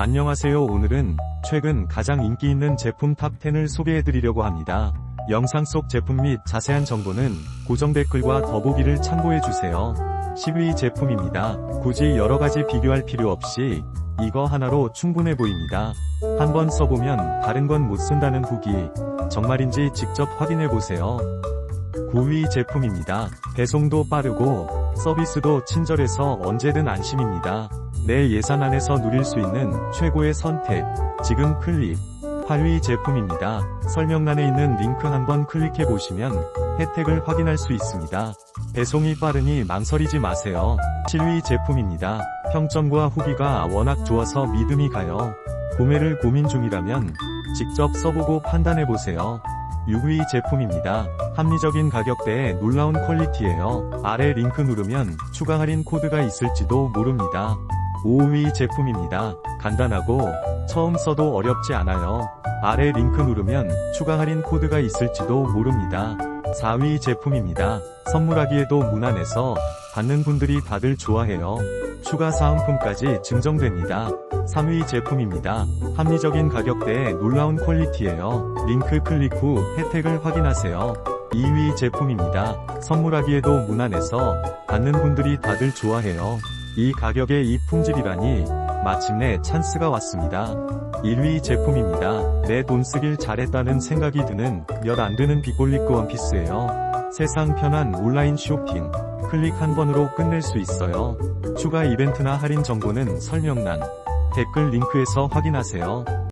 안녕하세요 오늘은 최근 가장 인기 있는 제품 탑10을 소개해드리려고 합니다. 영상 속 제품 및 자세한 정보는 고정 댓글과 더보기를 참고해주세요. 10위 제품입니다. 굳이 여러가지 비교할 필요 없이 이거 하나로 충분해 보입니다. 한번 써보면 다른 건 못 쓴다는 후기 정말인지 직접 확인해보세요. 9위 제품입니다. 배송도 빠르고 서비스도 친절해서 언제든 안심입니다. 내 예산 안에서 누릴 수 있는 최고의 선택. 지금 클릭. 8위 제품입니다. 설명란에 있는 링크 한번 클릭해 보시면 혜택을 확인할 수 있습니다. 배송이 빠르니 망설이지 마세요. 7위 제품입니다. 평점과 후기가 워낙 좋아서 믿음이 가요. 구매를 고민 중이라면 직접 써보고 판단해 보세요. 6위 제품입니다. 합리적인 가격대에 놀라운 퀄리티예요. 아래 링크 누르면 추가 할인 코드가 있을지도 모릅니다. 5위 제품입니다. 간단하고 처음 써도 어렵지 않아요. 아래 링크 누르면 추가 할인 코드가 있을지도 모릅니다. 4위 제품입니다. 선물하기에도 무난해서 받는 분들이 다들 좋아해요. 추가 사은품까지 증정됩니다. 3위 제품입니다. 합리적인 가격대에 놀라운 퀄리티예요. 링크 클릭 후 혜택을 확인하세요. 2위 제품입니다. 선물하기에도 무난해서 받는 분들이 다들 좋아해요. 이 가격에 이 품질이라니 마침내 찬스가 왔습니다. 1위 제품입니다. 내 돈 쓰길 잘했다는 생각이 드는 몇 안 되는 빅볼리크 원피스예요. 세상 편한 온라인 쇼핑. 클릭 한 번으로 끝낼 수 있어요. 추가 이벤트나 할인 정보는 설명란, 댓글 링크에서 확인하세요.